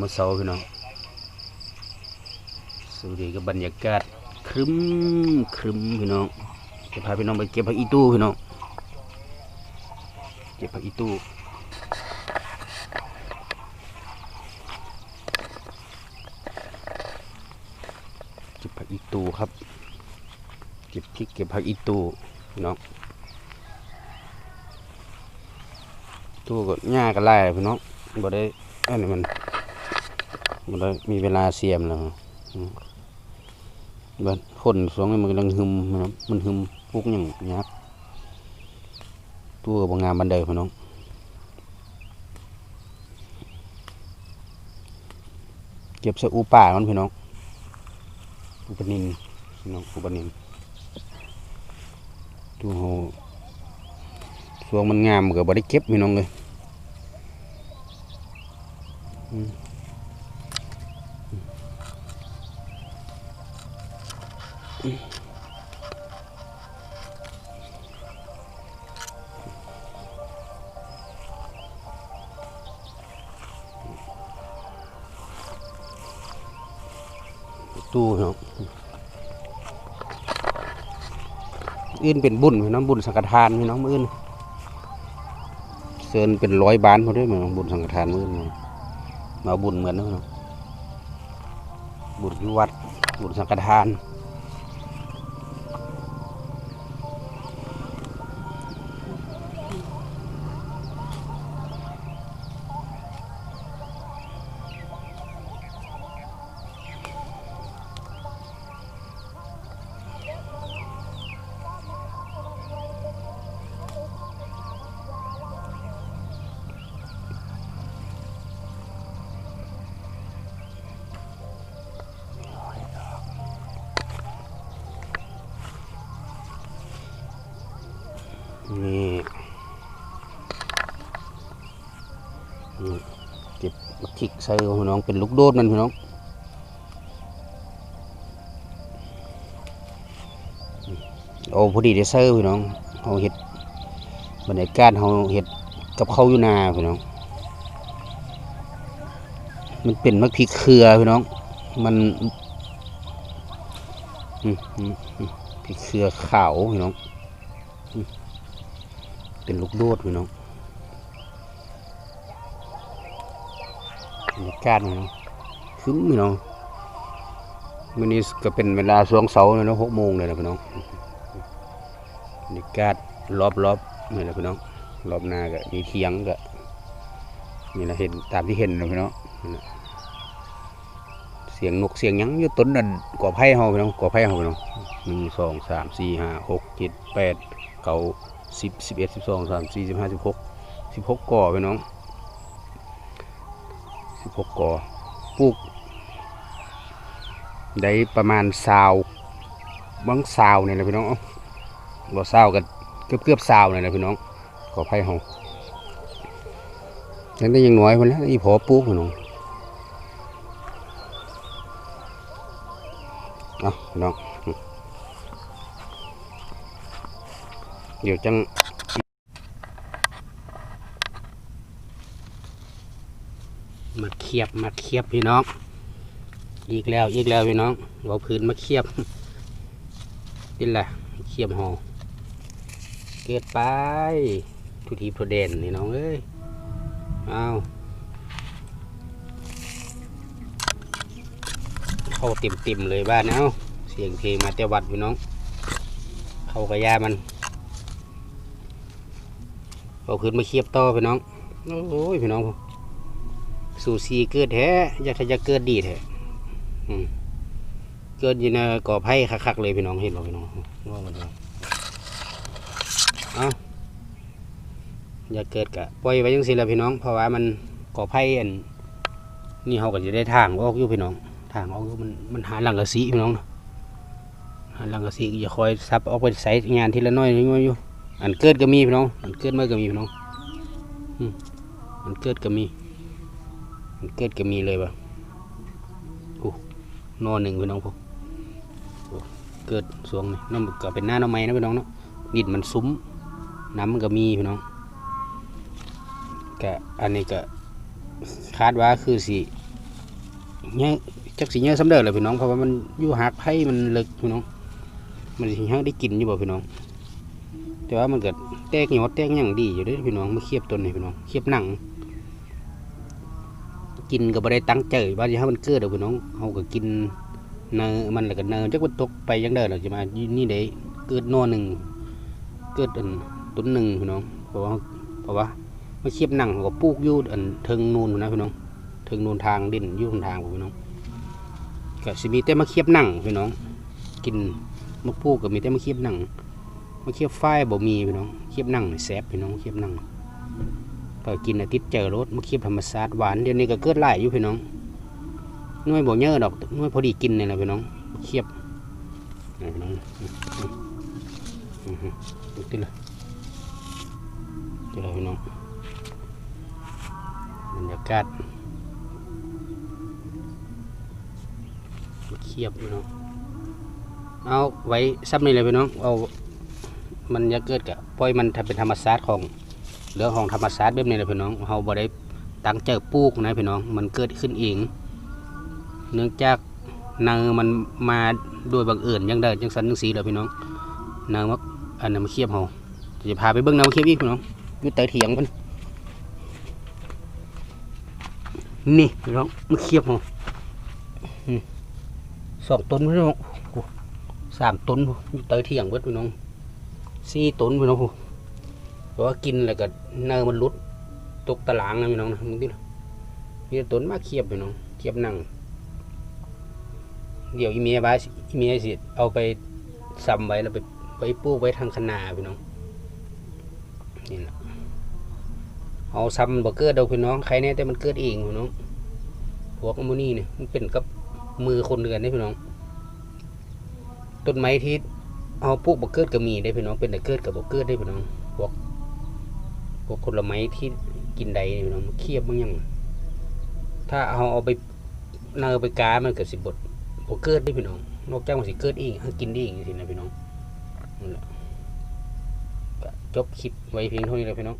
มื่อเช้าพี่น้องสวัสดีกับบรรยากาศครึ้มครึ้มพี่น้องจะพาพี่น้องไปเก็บผักอีตู้พี่น้องเก็บผักอีตู้เก็บผักอีตู้ครับเก็บพริกเก็บผักอีตู้พี่น้องตู้ก็หญ้าก็ไล่พี่น้องบ่ได้อันนี้มัน บ่ได้มีเวลาเสียมแล้วอืมบัดคนสองมันกำลังหึมน้องมันหึมพวกอย่างยักตู้ก็บ่งงามบันไดพี่น้องเก็บใส่อูป่ามันพี่น้องอูปนินพี่น้องอูปนินดูโหสวงมันงามก็บ่ได้เก็บพี่น้องเลย ตู้พี่น้องอื่นเป็นบุญพี่น้องบุญสังฆทานพี่น้องอื่นเซินเป็นร้อยบานพอด้วยมั้งบุญสังฆทานมื้ออื่นมาบุญเหมือนเนาะบุญที่วัดบุญสังฆทานน เก็บบักขิกใส่ของพี่น้องเป็นลูกโดดมันพี่น้องโอ้พอดีได้เซอร์พี่น้องเอาเห็ดบรรยากาศเอาเห็ดกับเขาอยู่นาพี่น้อง มันเป็นมะพริกเครือพี่น้อง มันมอืมอืมพริกเครือขาวพี่น้อง เป็นลูกโดดพี่น้อง บรรยากาศน้องคึ้มพี่น้องวันนี้ก็เป็นเวลาช่วงเสาร์เลยนาะหกโมงเลยนะพี่น้องบรรยากาศรอบรอบๆนี่แหละพี่น้องรอบหน้าก็มีเทียงก็นี่แหละเห็นตามที่เห็นนะพี่น้องเสียงนกเสียงยังอยู่ต้นนั่นก่อไผ่เฮาพี่น้องก่อไผ่เฮาพี่น้องหนึ่งสองสามสี่ห้าหกเจ็ดแปดเก้าสิบสิบเอ็ดสิบสองสามสี่สิบห้าสิบหกสิบหกก่อพี่น้อง สิบหกก่อปลูกได้ประมาณสาวบางสาวเนี่ยนะพี่น้องเอ้าบ่สาวกันเกือบเกือบสาวเนี่ยนะพี่น้องก่อไผ่เฮายังได้ยังน้อยคนแล้วอีพอปลูกพี่น้องเอาพี่น้องเดี๋ยวจัง มาเคียบมาเคียบพี่น้อง อีกแล้วอีกแล้วพี่น้องเอาพื้นมาเคียบนี่แหละเคียบหอเกิดไปทุทีทุเด่นนี่น้องเอ้ยเอาเข้าเต็มเต็มเลยบ้านเอ้าเสียงเพลงมาแต่วัดพี่น้อง เข้ากระยามันเอาขึ้นมาเคียบต่อพี่น้องโอ้ยพี่น้อง สู่ซีเกิดแท้อยากจะจะเกิดดีแท้เกิดยินก่อไผ่คักๆเลยพี่น้องเห็นบ่พี่น้องว่ามันว่าเอ้าอย่าเกิดกะปล่อยไว้ยังสิละพี่น้อง เพราะว่ามันก่อไผ่อันนี่เขาก็จะได้ทางออกอยู่พี่น้อง ทางออกอยู่มันมันหาหลังกระสีพี่น้องหาหลังกระสีอย่าคอยซับออกไปใส่งานทีละน้อยน้อยอยู่ อันเกิดก็มีพี่น้อง อันเกิดเมาก็มีพี่น้อง อืมอันเกิดก็มี เกิดก็มีเลยป่ะโอ้นอหนึ่งพี่น้องพวกเกิดสวงนี่น้ำก็เป็นหน้าหน้ำไม้นะพี่น้องเนาะดินมันซุ้มน้ำมันก็มีพี่น้องก็อันนี้ก็คาดว่าคือสิเนี่ยจักสิเนี่ยสำเร็จเลยพี่น้องเพราะว่ามันอยู่หักไผ่มันเลึกพี่น้อง มันสิยังได้กินอยู่บ่พี่น้อง แต่ว่ามันเก็แตกยอดแตกหยังดีอยู่ด้อพี่น้องมาเคียบต้นนี่พี่น้องเคียบหนัง กินก็บ่ได้ตั้งใจว่าสิให้มันเกิดดอกพี่น้องเฮาก็กินเนอมันแล้วก็เนอจักมันตกไปยังเด้อแล้วสิมานี่ได้เกิดนอหนึงเกิดอันต้นหนึ่งพี่น้องเพราะว่าเพราะว่ามาเคียบหนังก็ปลูกอยู่อันเทิงนูนนะพี่น้องเทิงนูนทางดินอยู่ทางพี่น้องก็สิมีแต่มาเคียบหนังพี่น้อง กินมาปลูกก็มีแต่มาเคียบหนังมาเคียบฝ้ายบ่มีพี่น้องเคียบหนังแซ่บพี่น้องเคียบหนัง ก็กินอาทิตย์เจอรสมะเขือธรรมชาติหวานเดี๋ยวนี้ก็เกิดหลายอยู่พี่น้องน่วยบ่เยอะดอกน่วยพอดีกินนี่แหละพี่น้องมะเขือนี่พี่น้องอือฮึดูติละเดี๋ยพี่น้องบรรยากาศมะเขือพี่น้องเอาไว้ซับนี่เลยพี่น้องเอามันจะเกิดกับปล่อยมันทำเป็นธรรมชาติของ เรื่องของธรรมชาติแบบนี้นะพี่น้องเราบ่ได้ตั้งใจปลูกนะพี่น้อง มันเกิดขึ้นเอง เนื่องจากเนอมันมาโดยบังเอิญยังได้จังสันจังสีเลยพี่น้องเนอมักอันนั้นมาเคียบเราจะพาไปเบิ่งเนอมาเคียบอีกพี่น้องอยู่ใต้เถียงมันนี่พี่น้องมาเคียบเราสองต้นพี่น้องสามต้นอยู่ใต้เถียงเบิดพี่น้องสี่ต้นพี่น้อง เพราะว่ากินแล้วก็เนอมันหลุดตกตารางนะพี่น้องนะมึงดิมีต้นมาเคียบพี่น้องเคียบนั่งเดี๋ยวอีเมียบ้าสอีเมียสิเอาไปซ้ำไว้แล้วไปไปปลูกไว้ทางคนาพี่น้องนี่แหละเอาซ้ำบ่เกิดเดอกพี่น้องใครเนี่ยแต่มันเกิดเองพี่น้องพวกมันนี่เนี่ยมันเป็นกับมือคนเดือนนี่พี่น้องต้นไม้ที่เอาปลูกบ่เกิดก็มีได้พี่น้องเป็นแต่เกิดกับบ่เกิดได้พี่น้อง พวกผลไม้ที่กินได้พี่น้องมันเคียบบ้างยังถ้าเอาเอาไปเนอไปกามันเกิดสิบดบ่เกิดได้พี่น้อง นอกจากมันสิเกิดเองให้กินได้อีกสินะพี่น้องก็จบคลิปไว้เพียงเท่านี้เลยพี่น้อง